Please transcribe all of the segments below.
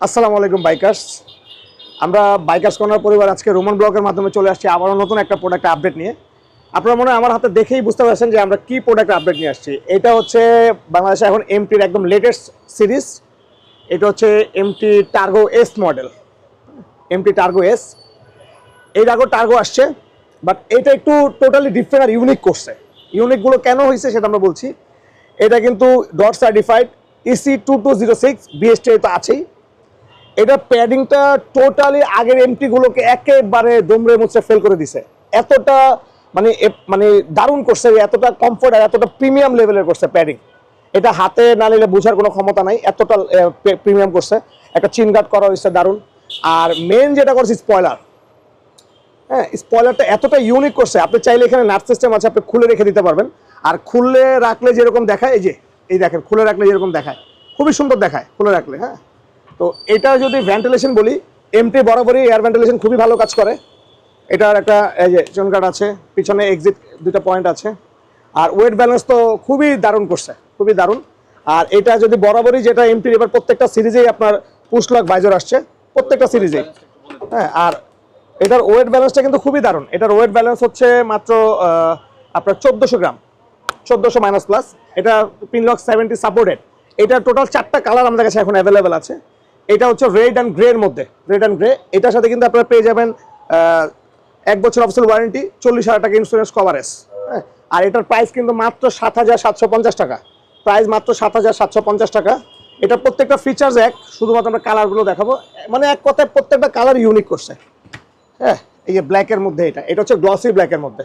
আসসালামু আলাইকুম বাইকার্স আমরা বাইকার্স কর্নার পরিবার আজকে রোমান ব্লগের মাধ্যমে চলে আসছি আবারও নতুন একটা প্রোডাক্ট আপডেট নিয়ে। আপনারা মনে হয় আমার হাতে দেখেই বুঝতে পারছেন যে আমরা কি প্রোডাক্ট আপডেট নিয়ে আসছি। এটা হচ্ছে বাংলাদেশে এখন এমটির একদম লেটেস্ট সিরিজ এটা হচ্ছে MT Targo S model MT Targo S এর আগেও টার্গো আসছে বাট এটা একটু টোটালি ডিফারেন্ট আর ইউনিক করছে। ইউনিকগুলো কেন হয়েছে সেটা আমরা বলছি। এটা কিন্তু DOT certified EC two two zero six BST তো আছেই। এটা প্যাডিংটা টোটালি আগের এমটি গুলোকে একেবারে দমড়ে মুছে ফেল করে দিছে। এতটা মানে মানে দারুণ করছে, এতটা কমফোর্ট আর এতটা প্রিমিয়াম লেভেলের করছে প্যাডিং এটা হাতে না নিলে বোঝার কোনো ক্ষমতা নাই, এতটা প্রিমিয়াম করছে। একটা চিন গার্ড করা হয়েছে দারুণ। আর মেন যেটা করছে স্পয়লার হ্যাঁ স্পয়লারটা এতটা ইউনিক করছে, আপনি চাইলে এখানে নাট সিস্টেম আছে, আপনি খুলে রেখে দিতে পারবেন। আর খুলে রাখলে যেরকম দেখায়, এই যে, এই দেখেন, খুলে রাখলে যেরকম দেখায়। খুবই সুন্দর দেখায়, খুলে রাখলে হ্যাঁ। তো এটা যদি ভেন্টিলেশন বলি এমটি বরাবরই এয়ার ভেন্টিলেশন খুবই ভালো কাজ করে। এটার একটা, এই যে আছে, পিছনে এক্সিট দুটো পয়েন্ট আছে। আর ওয়েট ব্যালেন্স তো খুবই দারুণ করছে, খুবই দারুণ। আর এটা যদি বরাবরই যেটা এমটির এবার প্রত্যেকটা সিরিজেই আপনার পুশলক বাইজর আসছে, প্রত্যেকটা সিরিজেই। হ্যাঁ আর এটার ওয়েট ব্যালেন্সটা কিন্তু খুবই দারুণ। এটার ওয়েট ব্যালেন্স হচ্ছে মাত্র আপনার চোদ্দোশো গ্রাম, চোদ্দোশো মাইনাস প্লাস এটা পিনলক সেভেন্টি সাপোর্টেড এটার টোটাল চারটা কালার আমাদের কাছে এখন অ্যাভেলেবেল আছে। এটা হচ্ছে রেড অ্যান্ড গ্রে এর মধ্যে। রেড অ্যান্ড গ্রে এটার সাথে কিন্তু আপনারা পেয়ে যাবেন এক বছর অফিসিয়াল ওয়ারেন্টি চল্লিশ হাজার টাকা ইন্স্যুরেন্স কভারেজ হ্যাঁ আর এটার প্রাইস কিন্তু মাত্র সাত হাজার সাতশো পঞ্চাশ টাকা। প্রাইস মাত্র সাত হাজার সাতশো পঞ্চাশ টাকা। এটা প্রত্যেকটা ফিচার্স এক, শুধুমাত্র আমরা কালারগুলো দেখাবো। মানে এক কথায় প্রত্যেকটা কালার ইউনিক করছে। হ্যাঁ এই যে ব্ল্যাকের মধ্যে এটা। এটা হচ্ছে গ্লসি ব্ল্যাকের মধ্যে।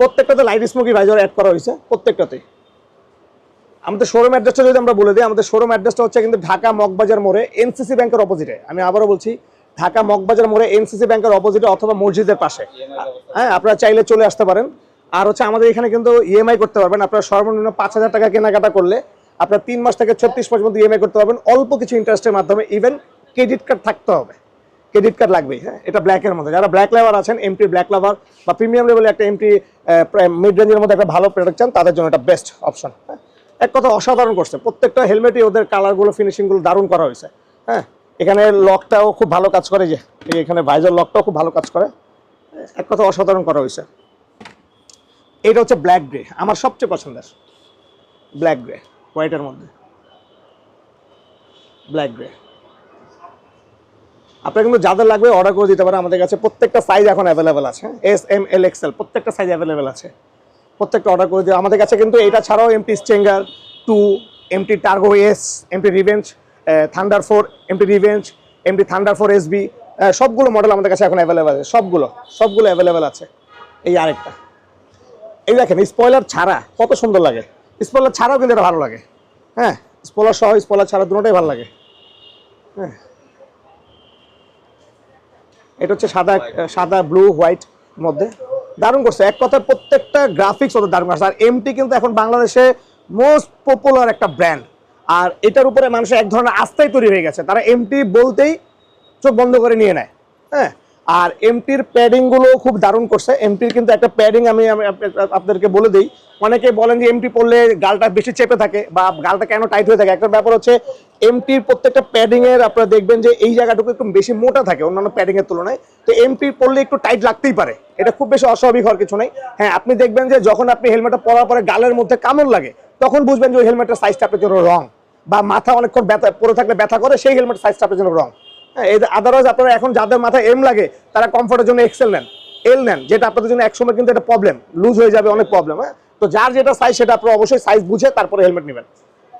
প্রত্যেকটাতে লাইট স্মোকি ভাইজার অ্যাড করা হয়েছে, প্রত্যেকটাতেই। আমাদের শোরুম অ্যাড্রেসটা যদি আমরা বলে দিই, আমাদের শোরুম অ্যাড্রেসটা হচ্ছে কিন্তু ঢাকা মগবাজার মোড়ে এনসিসি ব্যাংকের অপোজিটে আমি আবারও বলছি, ঢাকা মগবাজার মোড়ে এনসিসি ব্যাংকের অপোজিটে অথবা মসজিদের পাশে। হ্যাঁ আপনারা চাইলে চলে আসতে পারেন। আর হচ্ছে আমাদের এখানে কিন্তু ইএমআই করতে পারবেন। আপনারা সর্বনিম্ন পাঁচ হাজার টাকা কেনাকাটা করলে আপনার তিন মাস থেকে ছত্রিশ মাস পর্যন্ত ইএমআই করতে পারবেন। অল্প কিছু ইন্টারেস্টের মাধ্যমে ইভেন ক্রেডিট কার্ড থাকতে হবে। ক্রেডিট কার্ড লাগবেই হ্যাঁ এটা ব্ল্যাকের মধ্যে। যারা ব্ল্যাক লাভার আছেন এমটি ব্ল্যাক লাভার বা প্রিমিয়াম লেভেলে একটা এমটি মিড রেঞ্জের মধ্যে একটা ভালো প্রোডাক্ট চান, তাদের জন্য এটা বেস্ট অপশন এক কথা অসাধারণ করছে। প্রত্যেকটা হেলমেটই ওদের কালারগুলো ফিনিশিংগুলো দারুণ করা হয়েছে। হ্যাঁ? এখানে লকটাও খুব ভালো কাজ করে যে এখানে ভাইজার লকটাও খুব ভালো কাজ করে। এক কথা অসাধারণ করা হয়েছে। এটা হচ্ছে ব্ল্যাক গ্রে আমার সবচেয়ে পছন্দের। ব্ল্যাক গ্রে হোয়াইটের মধ্যে। ব্ল্যাক গ্রে আপনার কিন্তু যাদের লাগবে অর্ডার করে দিতে পারেন, আমাদের কাছে প্রত্যেকটা সাইজ এখন অ্যাভেলেবেল আছে। এস এম এল এক্সেল প্রত্যেকটা সাইজ অ্যাভেলেবেল আছে। প্রত্যেকটা অর্ডার করে দিও। আমাদের কাছে কিন্তু এটা ছাড়াও MT Stinger two MT Targo S MT Revenge Thunder four MT Revenge MT Thunder four S B সবগুলো মডেল আমাদের কাছে এখন অ্যাভেলেবেল আছে। সবগুলো সবগুলো অ্যাভেলেবেল আছে। এই আরেকটা। এই দেখেন স্পয়লার ছাড়া কত সুন্দর লাগে। স্পয়লার ছাড়াও কিন্তু এটা ভালো লাগে। হ্যাঁ স্পয়লার সহ স্পয়লার ছাড়া দুটোটাই ভালো লাগে। হ্যাঁ। এটা হচ্ছে সাদা সাদা ব্লু হোয়াইট মধ্যে। দারুণ করছে। এক কথায় প্রত্যেকটা গ্রাফিক্স ওদের দারুণ করছে। আর এমটি কিন্তু এখন বাংলাদেশে মোস্ট পপুলার একটা ব্র্যান্ড আর এটার উপরে মানুষের এক ধরনের আস্থাই তৈরি হয়ে গেছে। তারা এমটি বলতেই চোখ বন্ধ করে নিয়ে নেয়। হ্যাঁ? আর এমটির প্যাডিংগুলো খুব দারুণ করছে। এমটির কিন্তু একটা প্যাডিং আমি আপনাদেরকে বলে দিই। অনেকে বলেন যে এমটি পড়লে গালটা বেশি চেপে থাকে বা গালটা কেন টাইট হয়ে থাকে। একটা ব্যাপার হচ্ছে এমটির প্রত্যেকটা প্যাডিং এর আপনারা দেখবেন যে এই জায়গাটুকু একটু বেশি মোটা থাকে অন্যান্য প্যাডিং এর তুলনায়। তো এমটি পড়লে একটু টাইট লাগতেই পারে। এটা খুব বেশি অস্বাভাবিক হওয়ার কিছু নেই। হ্যাঁ আপনি দেখবেন যে যখন আপনি হেলমেটটা পরার পরে গালের মধ্যে কামড় লাগে, তখন বুঝবেন যে ওই হেলমেটের সাইজটা আপনার জন্য রং বা মাথা অনেকক্ষণ ব্যথা পরে থাকলে ব্যথা করে, সেই হেলমেট সাইজটা আপনার জন্য রং আদারওয়াইজ আপনারা এখন যাদের মাথায় এম লাগে, তারা কমফোর্টের জন্য এক্সেল নেন। এল নেন, যেটা আপনাদের জন্য একসময় কিন্তু একটা প্রবলেম লুজ হয়ে যাবে, অনেক প্রবলেম হ্যাঁ? তো যার যেটা সাইজ সেটা আপনারা অবশ্যই সাইজ বুঝে তারপরে হেলমেট নেবেন।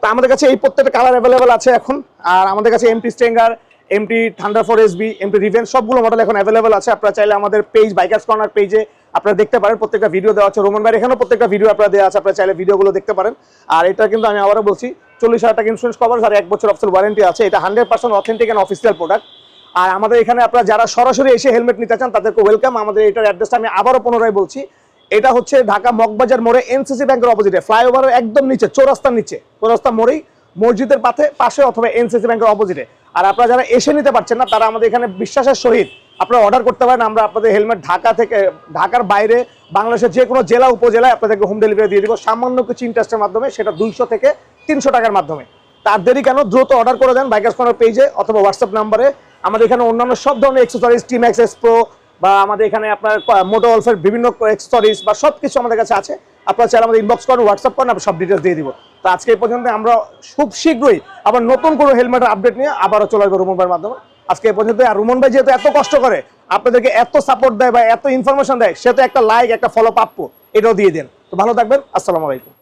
তো আমাদের কাছে এই প্রত্যেকটা কালার অ্যাভেলেবেল আছে এখন। আর আমাদের কাছে MT Stinger MT Thunder four SB MT Revenge সবগুলো মডেল এখন অ্যাভেলেবেল আছে। আপনারা চাইলে আমাদের পেজ বাইকার্স কর্নার পেজে আপনারা দেখতে পারেন। প্রত্যেকটা ভিডিও দেওয়া আছে। রোমান ভাইয়ের এখানেও প্রত্যেকটা ভিডিও আপনারা দেওয়া আছে। আপনারা চাইলে ভিডিওগুলো দেখতে পারেন। আর এটা কিন্তু আমি আবারও বলছি চল্লিশ হাজার টাকা ইন্স্যুরেন্স কভার আর এক বছর ওয়ারেন্টি আছে, এটা hundred percent authentic and official product আর আমাদের এখানে আপনারা যারা সরাসরি এসে হেলমেট নিতে চান, তাদেরকে ওয়েলকাম আমাদের এটার অ্যাড্রেসটা আমি আবারও পুনরায় বলছি। এটা হচ্ছে ঢাকা মগবাজার মোড়ে এনসিসি ব্যাংকের অপোজিটে ফ্লাইওভারের একদম নিচে, চৌরাস্তার নিচে। চৌরাস্তা মোড়েই, মসজিদের পাশে পাশে অথবা এনসিসি ব্যাংকের অপোজিটে আর আপনারা যারা এসে নিতে পারছেন না, তারা আমাদের এখানে বিশ্বাসের সহিত আপনারা অর্ডার করতে পারেন। আমরা আপনাদের হেলমেট ঢাকা থেকে, ঢাকার বাইরে, বাংলাদেশের যে কোনো জেলা, উপজেলায় আপনাদেরকে হোম ডেলিভারি দিয়ে দিব। সামান্য কিছু ইন্টারেস্টের মাধ্যমে, সেটা দুইশো থেকে তিনশো টাকার মাধ্যমে। তার দেরি কেন? দ্রুত অর্ডার করে দেন বাইকার্স কর্নার পেজে অথবা হোয়াটসঅ্যাপ নাম্বারে আমাদের এখানে অন্যান্য সব ধরনের এক্সেসরিজ টিম এক্সেস প্রো বা আমাদের এখানে আপনার মোটো অলফের বিভিন্ন এক্সেসরিজ বা সব কিছু আমাদের কাছে আছে। আপনারা চাইলে আমাদের ইনবক্স করেন হোয়াটসঅ্যাপ করেন, আমরা সব ডিটেলস দিয়ে দিব। তো আজকে এই পর্যন্ত আমরা খুব শীঘ্রই আবার নতুন কোনো হেলমেটের আপডেট নিয়ে আবারও চলে আসব রুমন ভাইয়ের মাধ্যমে। আজকে এই পর্যন্ত আর রুমন ভাই যেহেতু এত কষ্ট করে আপনাদেরকে এত সাপোর্ট দেয় বা এত ইনফরমেশন দেয়, সে তো একটা লাইক একটা ফলো পাপ্পো এটাও দিয়ে দেন। তো ভালো থাকবেন। আসসালামু আলাইকুম।